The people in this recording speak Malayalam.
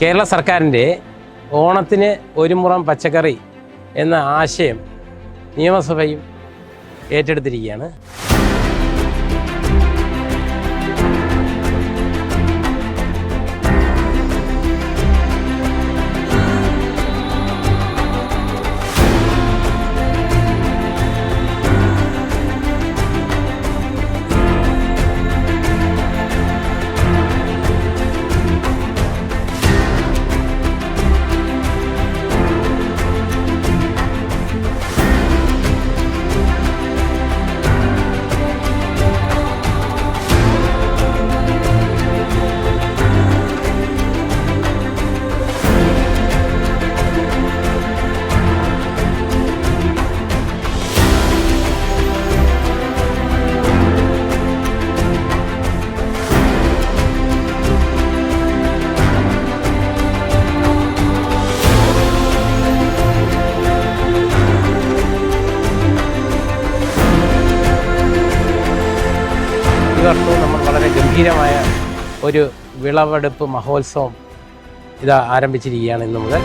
കേരള സർക്കാരിന്റെ ഓണത്തിന് ഒരു മുറം പച്ചക്കറി എന്ന ആശയം നിയമസഭയും ഏറ്റെടുത്തിരിക്കുകയാണ്. വർഷവും നമ്മൾ വളരെ ഗംഭീരമായ ഒരു വിളവെടുപ്പ് മഹോത്സവം ഇത് ആരംഭിച്ചിരിക്കുകയാണ് ഇന്നു മുതൽ.